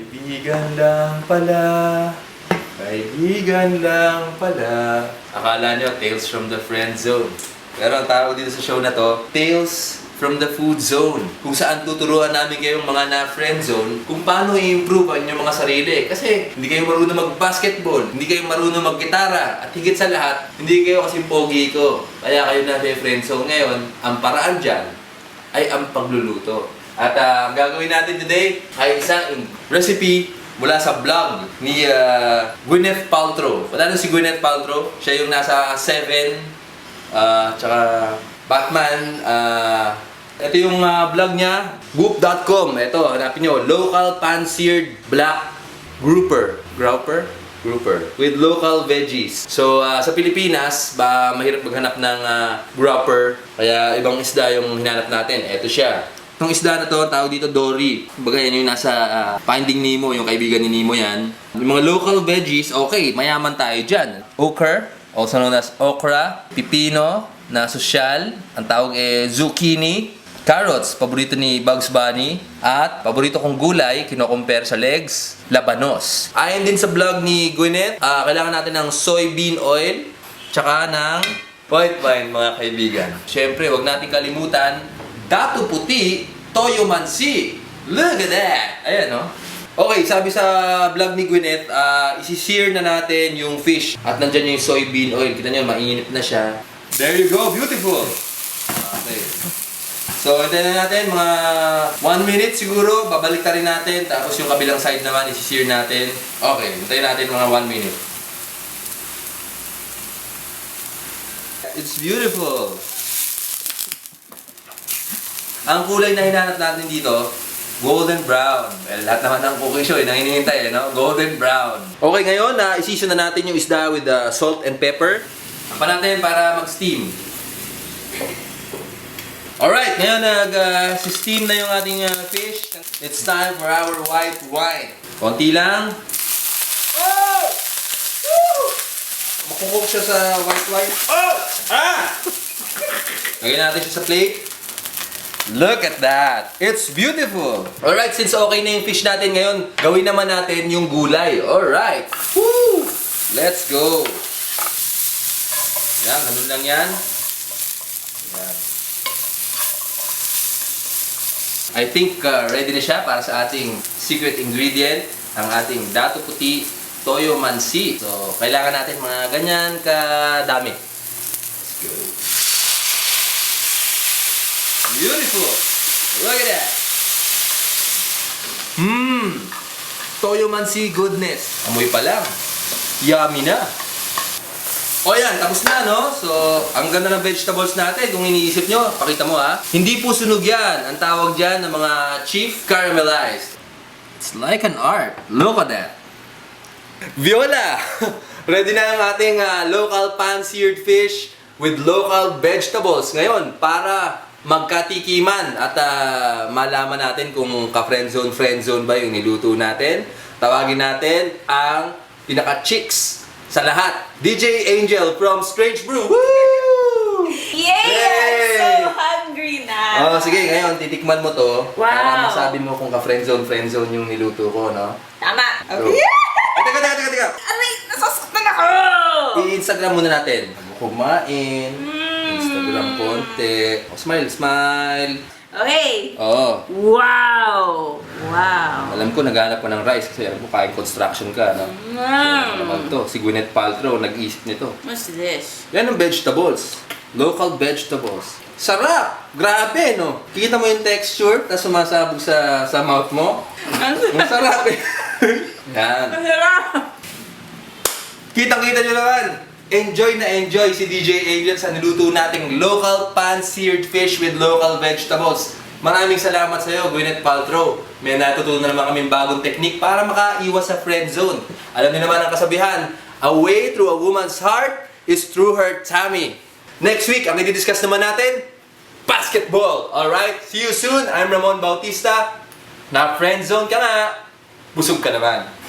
Kaibigan lang pala. Kaibigan lang pala. Akala nyo, Tales from the Friend Zone. Pero ang tawag dito sa show na to, Tales from the Food Zone. Kung saan tuturuan namin kayong mga na-friend zone kung paano i-improve ang inyong mga sarili. Kasi hindi kayo marunong mag-basketball, hindi kayo marunong mag-gitara, at higit sa lahat, hindi kayo kasing pogi ko. Kaya kayo na friend zone ngayon, ang paraan dyan ay ang pagluluto. At ah, ang gagawin natin today ay isang recipe mula sa vlog ni ah, Gwyneth Paltrow. Wala na si Gwyneth Paltrow. Siya yung nasa Seven, ah, tsaka Batman. ah, ito yung ah, vlog niya, goop.com. Ito, hanapin nyo, local pan-seared black grouper. Grouper? Grouper. With local veggies. So, ah, sa Pilipinas, ba mahirap maghanap ng ah, grouper. Kaya ibang isda yung hinanap natin. Ito siya. Itong isda na to, tawag dito Dory. Kumbaga yan yung nasa ah, Finding Nemo, yung kaibigan ni Nemo yan. Yung mga local veggies, okay, mayaman tayo dyan. Okra, also known as okra, pipino, na sosyal, ang tawag eh zucchini, carrots, paborito ni Bugs Bunny, at paborito kong gulay, kino-compare sa legs, labanos. Ayon din sa vlog ni Gwyneth, ah, kailangan natin ng soybean oil, tsaka ng white wine, mga kaibigan. Siyempre, wag natin kalimutan, dato puti, toyo mansi. Look at that! Ayan, no? Okay, sabi sa vlog ni Gwyneth, ah, isi-sear na natin yung fish. At nandyan yung soybean oil. Kita nyo, mainit na siya. There you go, beautiful! Okay. So, hintayin na natin mga 1 minute siguro. Babalik rin natin. Tapos yung kabilang side naman, isi-sear natin. Okay, hintayin natin mga 1 minute. It's beautiful! Ang kulay na hinanap natin dito, golden brown. Well, lahat naman ng cooking show, eh, nang hinihintay, eh, no? Golden brown. Okay, ngayon, na uh, isisyo na natin yung isda with uh, salt and pepper. Pa natin para mag-steam. Alright, ngayon nag-steam na yung ating uh, fish. It's time for our white wine. Konti lang. Oh! Woo! Makukok siya sa white wine. Oh! Ah! Lagyan natin siya sa plate. Look at that! It's beautiful! Alright, since okay na yung fish natin ngayon, gawin naman natin yung gulay. Alright! Woo! Let's go! Yan, ganun lang yan. Yan. I think uh, ready na siya para sa ating secret ingredient, ang ating dato puti toyo mansi. So, kailangan natin mga ganyan kadami. Let's go. Beautiful! Look at that! Mmm! Toyo mansi goodness. Amoy pa lang. Yummy na. O yan, tapos na, no? So, ang ganda ng vegetables natin. Kung iniisip nyo, pakita mo ha. Hindi po sunog yan. Ang tawag dyan ng mga chief caramelized. It's like an art. Look at that. Viola! Ready na ang ating ah, local pan-seared fish with local vegetables. Ngayon, para magkatikiman at ah, malaman natin kung ka-friendzone, friendzone ba yung niluto natin, tawagin natin ang pinaka-chicks sa lahat. DJ Angel from Strange Brew. Woo! Yay! Yay! I'm so hungry na. Oh, sige, ngayon titikman mo to para Wow. masabi mo kung ka-friendzone, friendzone yung niluto ko, no? Tama. So, Okay. Ay, teka, teka, teka, teka. Aray, nasasaktan ako! I-Instagram muna natin. Kumain. Mm. Instagram konti. Oh, smile, smile. Okay. Oo. Wow! Wow. Alam ko, naghanap ko ng rice kasi alam ko kain construction ka, no? Ano Mm. naman to? Si Gwyneth Paltrow nag-isip nito. What's this? Yan ang vegetables. Local vegetables. Sarap! Grabe, no? Kita mo yung texture, tapos sumasabog sa, sa mouth mo. Ang sarap eh. Yan. Masarap! Kitang-kita nyo naman. Enjoy na enjoy si DJ Angel sa niluto nating local pan-seared fish with local vegetables. Maraming salamat sa iyo, Gwyneth Paltrow. May natutunan na naman kaming bagong teknik para makaiwas sa friend zone. Alam niyo naman ang kasabihan, a way through a woman's heart is through her tummy. Next week, ang i-discuss naman natin, basketball. Alright? See you soon. I'm Ramon Bautista. Na friend zone ka nga. Busog ka naman.